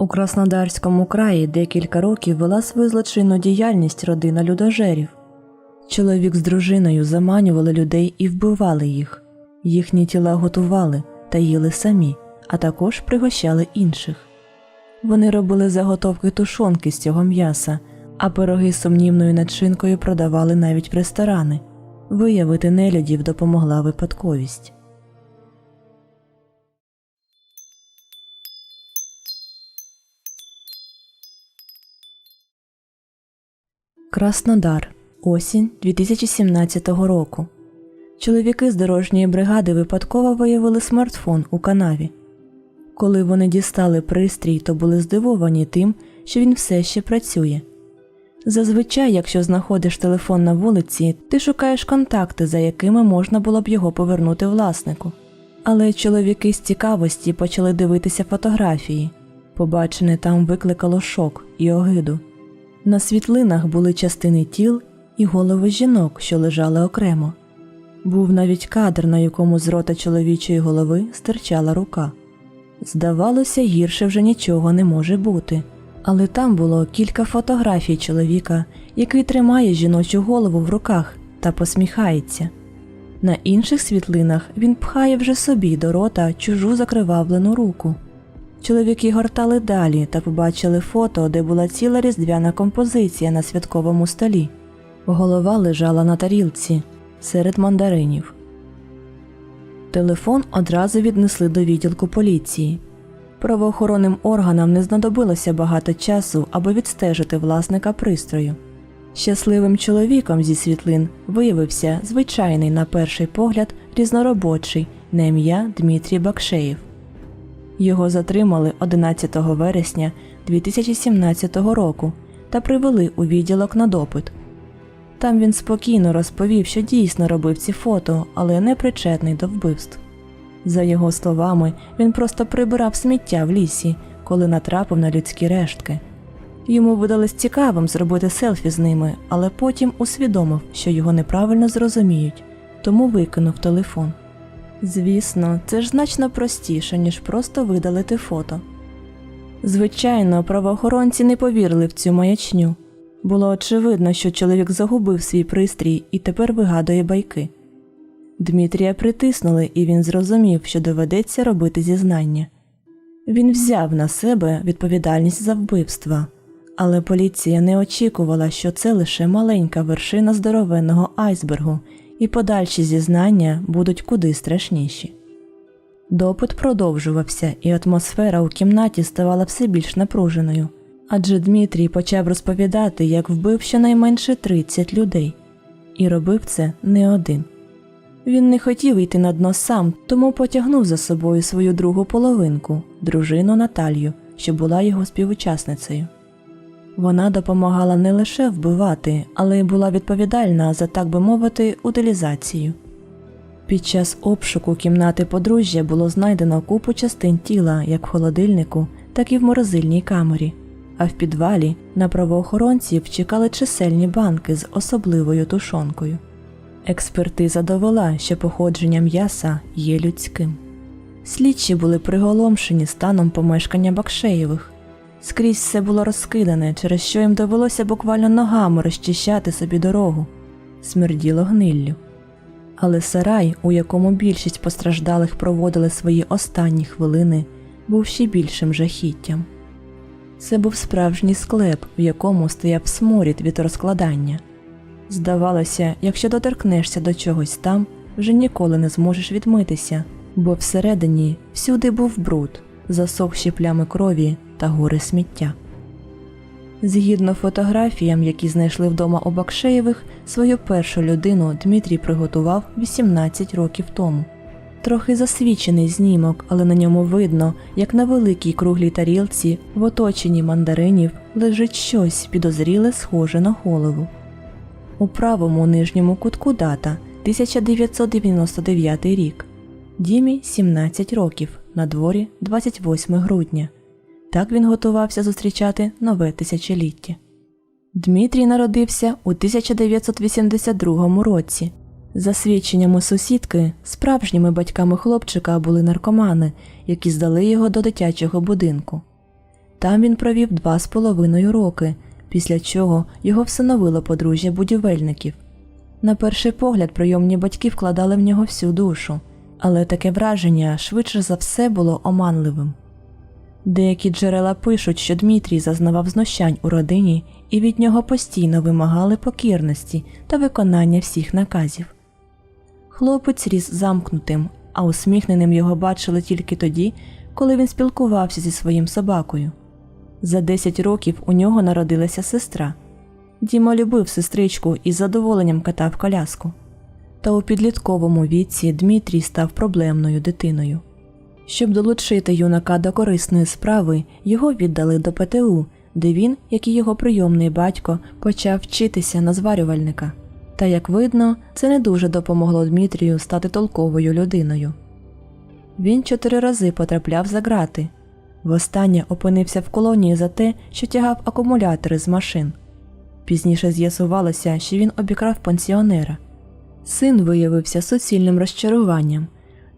У Краснодарському краї декілька років вела свою злочинну діяльність родина людожерів. Чоловік з дружиною заманювали людей і вбивали їх. Їхні тіла готували та їли самі, а також пригощали інших. Вони робили заготовки тушонки з цього м'яса, а пироги з сумнівною начинкою продавали навіть в ресторани. Виявити нелюдів допомогла випадковість. Краснодар. Осінь 2017 року. Чоловіки з дорожньої бригади випадково виявили смартфон у канаві. Коли вони дістали пристрій, то були здивовані тим, що він все ще працює. Зазвичай, якщо знаходиш телефон на вулиці, ти шукаєш контакти, за якими можна було б його повернути власнику. Але чоловіки з цікавості почали дивитися фотографії. Побачене там викликало шок і огиду. На світлинах були частини тіл і голови жінок, що лежали окремо. Був навіть кадр, на якому з рота чоловічої голови стирчала рука. Здавалося, гірше вже нічого не може бути, але там було кілька фотографій чоловіка, який тримає жіночу голову в руках та посміхається. На інших світлинах він пхає вже собі до рота чужу закривавлену руку. Чоловіки гортали далі та побачили фото, де була ціла різдвяна композиція на святковому столі. Голова лежала на тарілці серед мандаринів. Телефон одразу віднесли до відділку поліції. Правоохоронним органам не знадобилося багато часу, аби відстежити власника пристрою. Щасливим чоловіком зі світлин виявився звичайний на перший погляд різноробочий на ім'я Дмитрій Бакшеєв. Його затримали 11 вересня 2017 року та привели у відділок на допит. Там він спокійно розповів, що дійсно робив ці фото, але не причетний до вбивств. За його словами, він просто прибирав сміття в лісі, коли натрапив на людські рештки. Йому видалось цікавим зробити селфі з ними, але потім усвідомив, що його неправильно зрозуміють, тому викинув телефон. Звісно, це ж значно простіше, ніж просто видалити фото. Звичайно, правоохоронці не повірили в цю маячню. Було очевидно, що чоловік загубив свій пристрій і тепер вигадує байки. Дмитрія притиснули, і він зрозумів, що доведеться робити зізнання. Він взяв на себе відповідальність за вбивства, але поліція не очікувала, що це лише маленька вершина здоровенного айсбергу, і подальші зізнання будуть куди страшніші. Допит продовжувався, і атмосфера у кімнаті ставала все більш напруженою, адже Дмитрій почав розповідати, як вбив щонайменше 30 людей, і робив це не один. Він не хотів йти на дно сам, тому потягнув за собою свою другу половинку, дружину Наталью, що була його співучасницею. Вона допомагала не лише вбивати, але й була відповідальна за, так би мовити, утилізацію. Під час обшуку кімнати подружжя було знайдено купу частин тіла як в холодильнику, так і в морозильній камері, а в підвалі на правоохоронців чекали чисельні банки з особливою тушонкою. Експертиза довела, що походження м'яса є людським. Слідчі були приголомшені станом помешкання Бакшеєвих. Скрізь все було розкидане, через що їм довелося буквально ногами розчищати собі дорогу, смерділо гниллю. Але сарай, у якому більшість постраждалих проводили свої останні хвилини, був ще більшим жахіттям. Це був справжній склеп, в якому стояв сморід від розкладання. Здавалося, якщо доторкнешся до чогось там, вже ніколи не зможеш відмитися, бо всередині всюди був бруд, засохші плями крові та гори сміття. Згідно фотографіям, які знайшли вдома у Бакшеєвих, свою першу людину Дмитрій приготував 18 років тому. Трохи засвічений знімок, але на ньому видно, як на великій круглій тарілці в оточенні мандаринів лежить щось підозріле, схоже на голову. У правому нижньому кутку дата 1999 рік. Дімі 17 років, на дворі 28 грудня. Так він готувався зустрічати нове тисячоліття. Дмитрій народився у 1982 році. За свідченнями сусідки, справжніми батьками хлопчика були наркомани, які здали його до дитячого будинку. Там він провів два з половиною роки, після чого його всиновило подружжя будівельників. На перший погляд прийомні батьки вкладали в нього всю душу, але таке враження швидше за все було оманливим. Деякі джерела пишуть, що Дмитрій зазнавав знущань у родині і від нього постійно вимагали покірності та виконання всіх наказів. Хлопець ріс замкнутим, а усміхненим його бачили тільки тоді, коли він спілкувався зі своїм собакою. За 10 років у нього народилася сестра. Діма любив сестричку і з задоволенням катав коляску. Та у підлітковому віці Дмитрій став проблемною дитиною. Щоб долучити юнака до корисної справи, його віддали до ПТУ, де він, як і його прийомний батько, почав вчитися на зварювальника. Та, як видно, це не дуже допомогло Дмитрію стати толковою людиною. Він чотири рази потрапляв за грати. Востаннє опинився в колонії за те, що тягав акумулятори з машин. Пізніше з'ясувалося, що він обікрав пенсіонера. Син виявився суцільним розчаруванням.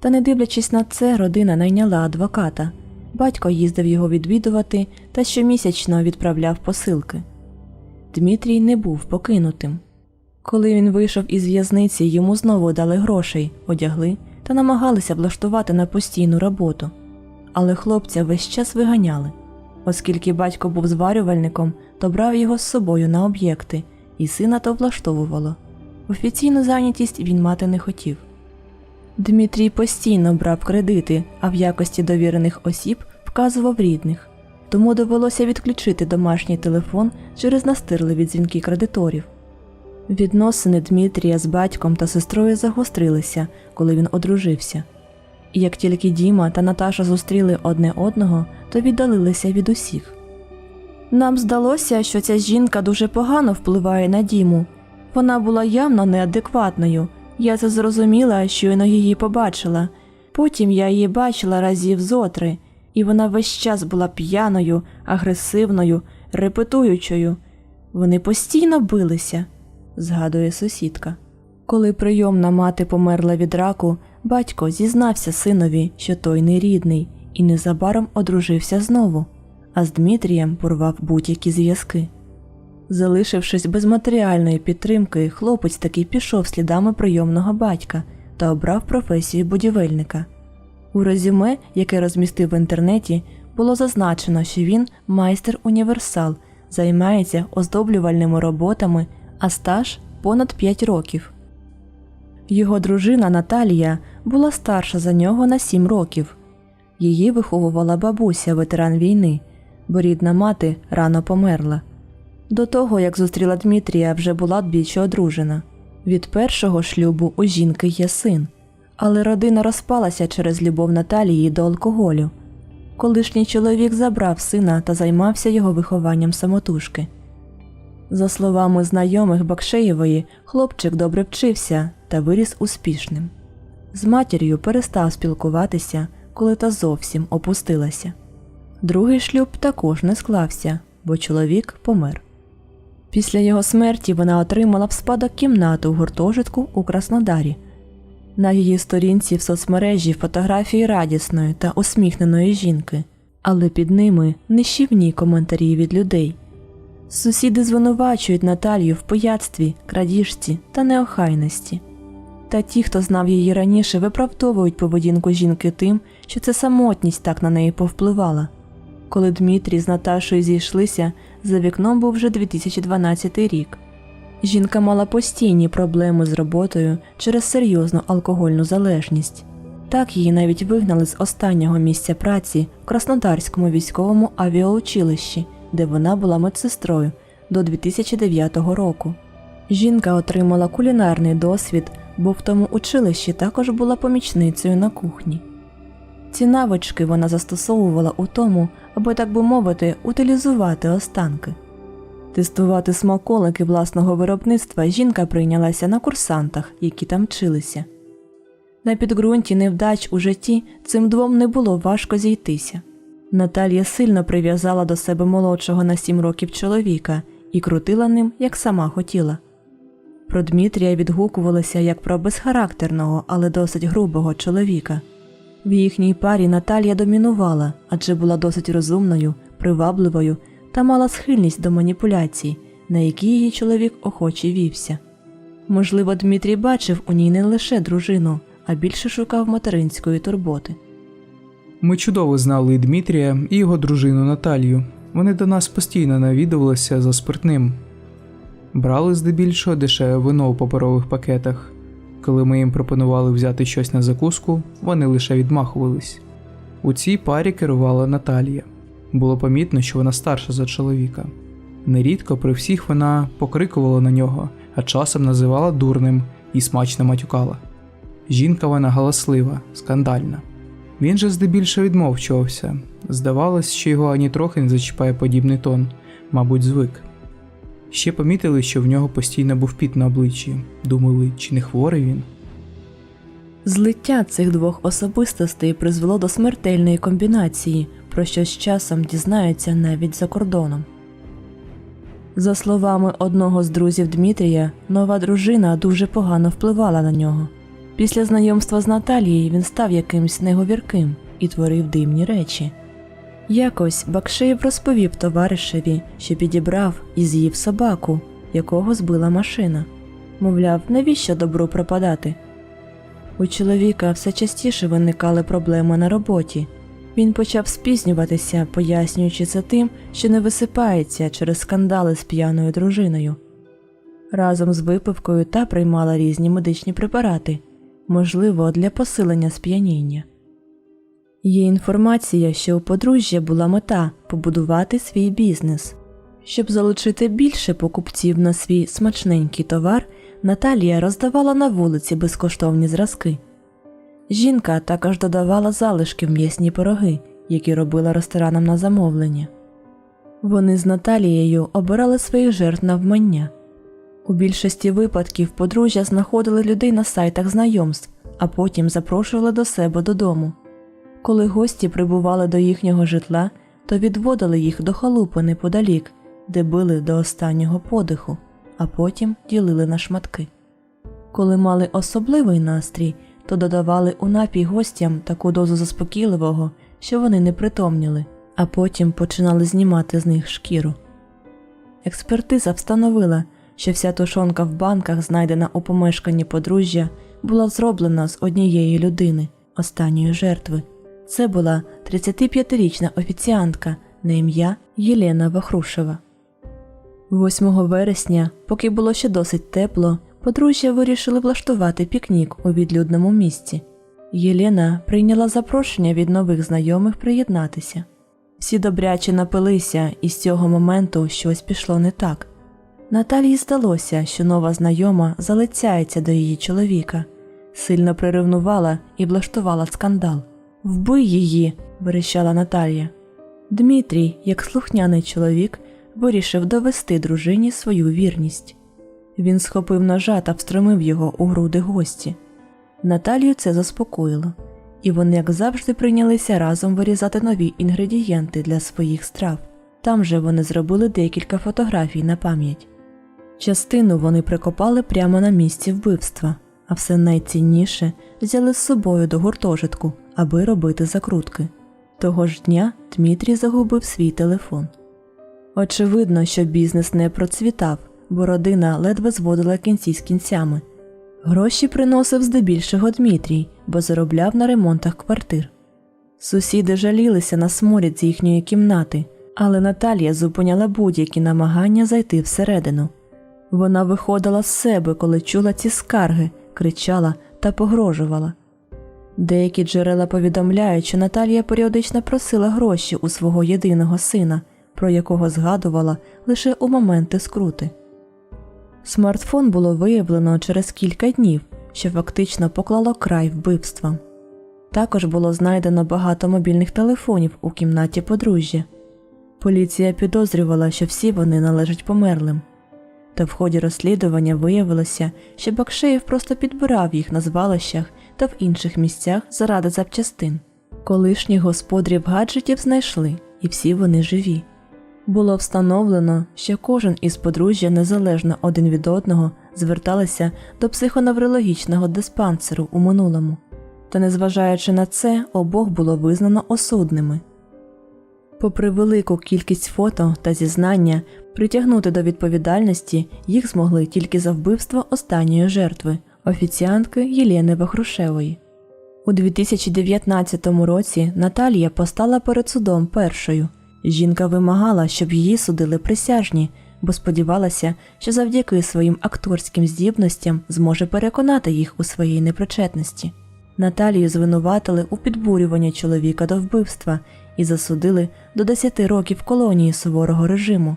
Та, не дивлячись на це, родина найняла адвоката. Батько їздив його відвідувати та щомісячно відправляв посилки. Дмитрій не був покинутим. Коли він вийшов із в'язниці, йому знову дали грошей, одягли та намагалися влаштувати на постійну роботу. Але хлопця весь час виганяли. Оскільки батько був зварювальником, то брав його з собою на об'єкти, і сина то влаштовувало. Офіційну зайнятість він мати не хотів. Дмитрій постійно брав кредити, а в якості довірених осіб вказував рідних, тому довелося відключити домашній телефон через настирливі дзвінки кредиторів. Відносини Дмитрія з батьком та сестрою загострилися, коли він одружився. І як тільки Діма та Наташа зустріли одне одного, то віддалилися від усіх. Нам здалося, що ця жінка дуже погано впливає на Діму. Вона була явно неадекватною. Я це зрозуміла, щойно її побачила. Потім я її бачила разів зотри, і вона весь час була п'яною, агресивною, репетуючою. Вони постійно билися, згадує сусідка. Коли прийомна мати померла від раку, батько зізнався синові, що той не рідний, і незабаром одружився знову, а з Дмитрієм порвав будь-які зв'язки. Залишившись без матеріальної підтримки, хлопець таки пішов слідами прийомного батька та обрав професію будівельника. У резюме, яке розмістив в інтернеті, було зазначено, що він майстер універсал, займається оздоблювальними роботами, а стаж понад 5 років. Його дружина Наталія була старша за нього на 7 років. Її виховувала бабуся, ветеран війни, бо рідна мати рано померла. До того, як зустріла Дмитрія, вже була двічі одружена. Від першого шлюбу у жінки є син, але родина розпалася через любов Наталії до алкоголю. Колишній чоловік забрав сина та займався його вихованням самотужки. За словами знайомих Бакшеєвої, хлопчик добре вчився та виріс успішним. З матір'ю перестав спілкуватися, коли та зовсім опустилася. Другий шлюб також не склався, бо чоловік помер. Після його смерті вона отримала в спадок кімнату в гуртожитку у Краснодарі. На її сторінці в соцмережі фотографії радісної та усміхненої жінки, але під ними нищівні коментарі від людей. Сусіди звинувачують Наталію в пияцтві, крадіжці та неохайності. Та ті, хто знав її раніше, виправдовують поведінку жінки тим, що це самотність так на неї повпливала. Коли Дмитрій з Наташою зійшлися, за вікном був вже 2012 рік. Жінка мала постійні проблеми з роботою через серйозну алкогольну залежність. Так її навіть вигнали з останнього місця праці в Краснодарському військовому авіаучилищі, де вона була медсестрою до 2009 року. Жінка отримала кулінарний досвід, бо в тому училищі також була помічницею на кухні. Ці навички вона застосовувала у тому, аби, так би мовити, утилізувати останки. Тестувати смаколики власного виробництва жінка прийнялася на курсантах, які там вчилися. На підґрунті невдач у житті цим двом не було важко зійтися. Наталія сильно прив'язала до себе молодшого на сім років чоловіка і крутила ним, як сама хотіла. Про Дмитрія відгукувалося як про безхарактерного, але досить грубого чоловіка. В їхній парі Наталія домінувала, адже була досить розумною, привабливою та мала схильність до маніпуляцій, на які її чоловік охоче вівся. Можливо, Дмитрій бачив у ній не лише дружину, а більше шукав материнської турботи. Ми чудово знали і Дмитрія і його дружину Наталію. Вони до нас постійно навідувалися за спиртним. Брали здебільшого дешеве вино у паперових пакетах. Коли ми їм пропонували взяти щось на закуску, вони лише відмахувались. У цій парі керувала Наталія. Було помітно, що вона старша за чоловіка. Нерідко при всіх вона покрикувала на нього, а часом називала дурним і смачно матюкала. Жінка вона галаслива, скандальна. Він же здебільшого відмовчувався. Здавалось, що його ані трохи не зачіпає подібний тон, мабуть, звик. Ще помітили, що в нього постійно був піт на обличчі. Думали, чи не хворий він? Злиття цих двох особистостей призвело до смертельної комбінації, про що з часом дізнаються навіть за кордоном. За словами одного з друзів Дмитрія, нова дружина дуже погано впливала на нього. Після знайомства з Наталією він став якимсь неговірким і творив дивні речі. Якось Бакшеєв розповів товаришеві, що підібрав і з'їв собаку, якого збила машина. Мовляв, навіщо добру пропадати? У чоловіка все частіше виникали проблеми на роботі. Він почав спізнюватися, пояснюючи це тим, що не висипається через скандали з п'яною дружиною. Разом з випивкою та приймала різні медичні препарати, можливо, для посилення сп'яніння. Є інформація, що у подружжя була мета побудувати свій бізнес. Щоб залучити більше покупців на свій смачненький товар, Наталія роздавала на вулиці безкоштовні зразки. Жінка також додавала залишки в м'ясні пироги, які робила ресторанам на замовлення. Вони з Наталією обирали своїх жертв навмання. У більшості випадків подружжя знаходили людей на сайтах знайомств, а потім запрошували до себе додому. Коли гості прибували до їхнього житла, то відводили їх до халупи неподалік, де били до останнього подиху, а потім ділили на шматки. Коли мали особливий настрій, то додавали у напій гостям таку дозу заспокійливого, що вони не притомніли, а потім починали знімати з них шкіру. Експертиза встановила, що вся тушонка в банках, знайдена у помешканні подружжя, була зроблена з однієї людини, останньої жертви. Це була 35-річна офіціантка на ім'я Єлена Вахрушева. 8 вересня, поки було ще досить тепло, подружжя вирішили влаштувати пікнік у відлюдному місці. Єлена прийняла запрошення від нових знайомих приєднатися. Всі добряче напилися, і з цього моменту щось пішло не так. Наталії здалося, що нова знайома залицяється до її чоловіка, сильно приревнувала і влаштувала скандал. Вбий її, верещала Наталія. Дмитрій, як слухняний чоловік, вирішив довести дружині свою вірність. Він схопив ножа та встромив його у груди гості. Наталію це заспокоїло, і вони, як завжди, прийнялися разом вирізати нові інгредієнти для своїх страв. Там же вони зробили декілька фотографій на пам'ять. Частину вони прикопали прямо на місці вбивства, а все найцінніше взяли з собою до гуртожитку, аби робити закрутки. Того ж дня Дмитрій загубив свій телефон. Очевидно, що бізнес не процвітав, бо родина ледве зводила кінці з кінцями. Гроші приносив здебільшого Дмитрій, бо заробляв на ремонтах квартир. Сусіди жалілися на сморід з їхньої кімнати, але Наталія зупиняла будь-які намагання зайти всередину. Вона виходила з себе, коли чула ці скарги, кричала та погрожувала. Деякі джерела повідомляють, що Наталія періодично просила гроші у свого єдиного сина, про якого згадувала лише у моменти скрути. Смартфон було виявлено через кілька днів, що фактично поклало край вбивствам. Також було знайдено багато мобільних телефонів у кімнаті подружжя. Поліція підозрювала, що всі вони належать померлим. Та в ході розслідування виявилося, що Бакшеєв просто підбирав їх на звалищах та в інших місцях заради запчастин. Колишніх господарів гаджетів знайшли, і всі вони живі. Було встановлено, що кожен із подружжя незалежно один від одного зверталися до психоневрологічного диспансеру у минулому, та незважаючи на це, обох було визнано осудними. Попри велику кількість фото та зізнання, притягнути до відповідальності їх змогли тільки за вбивство останньої жертви офіціантки Єлени Вахрушевої. У 2019 році Наталія постала перед судом першою. Жінка вимагала, щоб її судили присяжні, бо сподівалася, що завдяки своїм акторським здібностям зможе переконати їх у своїй непричетності. Наталію звинуватили у підбурюванні чоловіка до вбивства і засудили до 10 років колонії суворого режиму.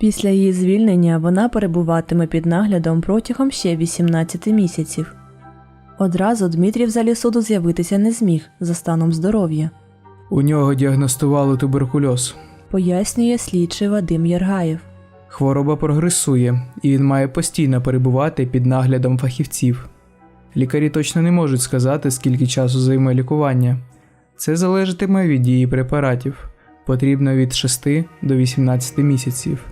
Після її звільнення вона перебуватиме під наглядом протягом ще 18 місяців. Одразу Дмитрій в залі суду з'явитися не зміг за станом здоров'я, У нього діагностували туберкульоз. пояснює слідчий Вадим Яргаєв. Хвороба прогресує, і він має постійно перебувати під наглядом фахівців. Лікарі точно не можуть сказати, скільки часу займе лікування. Це залежатиме від дії препаратів, потрібно від 6 до 18 місяців.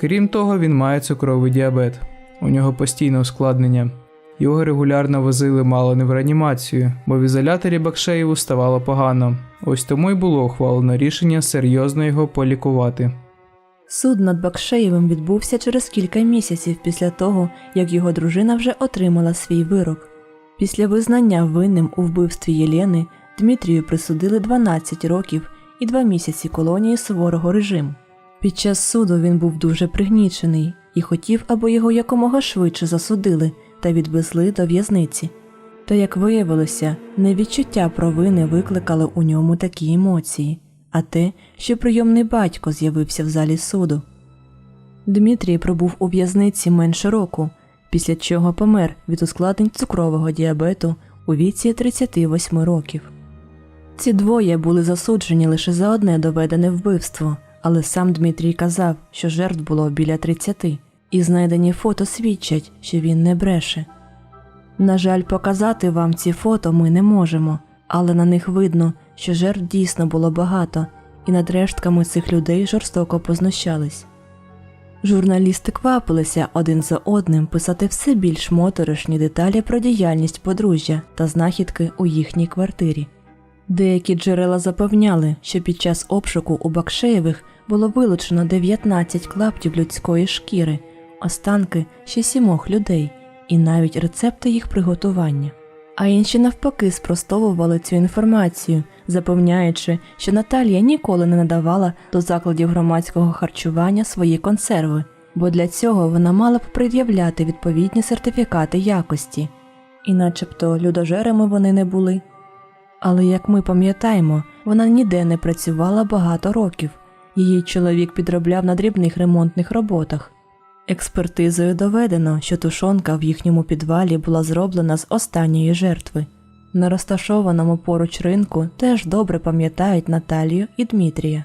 Крім того, він має цукровий діабет, у нього постійне ускладнення. Його регулярно возили мало не в реанімацію, бо в ізоляторі Бакшеєву ставало погано. Ось тому й було ухвалено рішення серйозно його полікувати. Суд над Бакшеєвим відбувся через кілька місяців після того, як його дружина вже отримала свій вирок. Після визнання винним у вбивстві Єлени Дмитрію присудили 12 років і 2 місяці колонії суворого режиму. Під час суду він був дуже пригнічений і хотів, аби його якомога швидше засудили та відвезли до в'язниці. Та, як виявилося, не відчуття провини викликало у ньому такі емоції, а те, що прийомний батько з'явився в залі суду. Дмитрій пробув у в'язниці менше року, після чого помер від ускладнень цукрового діабету у віці 38 років. Ці двоє були засуджені лише за одне доведене вбивство, але сам Дмитрій казав, що жертв було біля 30, і знайдені фото свідчать, що він не бреше. На жаль, показати вам ці фото ми не можемо, але на них видно, що жертв дійсно було багато, і над рештками цих людей жорстоко познущались. Журналісти квапилися один за одним писати все більш моторошні деталі про діяльність подружжя та знахідки у їхній квартирі. Деякі джерела запевняли, що під час обшуку у Бакшеєвих було вилучено 19 клаптів людської шкіри, останки ще сімох людей і навіть рецепти їх приготування. А інші навпаки спростовували цю інформацію, запевняючи, що Наталія ніколи не надавала до закладів громадського харчування свої консерви, бо для цього вона мала б пред'являти відповідні сертифікати якості, і начебто людожерами вони не були. Але як ми пам'ятаємо, вона ніде не працювала багато років, її чоловік підробляв на дрібних ремонтних роботах. Експертизою доведено, що тушонка в їхньому підвалі була зроблена з останньої жертви. На розташованому поруч ринку теж добре пам'ятають Наталію і Дмитрія.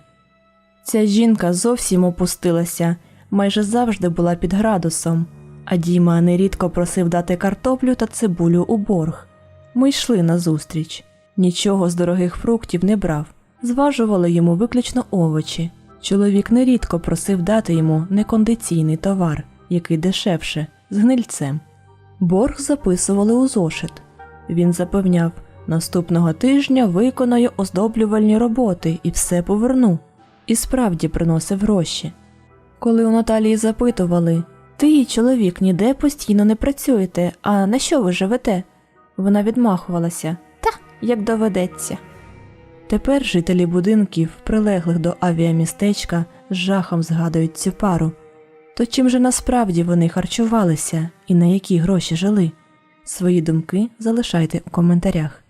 Ця жінка зовсім опустилася, майже завжди була під градусом, а Діма нерідко просив дати картоплю та цибулю у борг. Ми йшли назустріч. Нічого з дорогих фруктів не брав, зважували йому виключно овочі. Чоловік нерідко просив дати йому некондиційний товар, який дешевше, з гнильцем. Борг записували у зошит. Він запевняв, наступного тижня виконаю оздоблювальні роботи і все поверну. І справді приносив гроші. Коли у Наталії запитували Ти, чоловік, ніде постійно не працюєте, а на що ви живете? Вона відмахувалася як доведеться. Тепер жителі будинків, прилеглих до авіамістечка, з жахом згадують цю пару. То чим же насправді вони харчувалися і на які гроші жили? Свої думки залишайте у коментарях.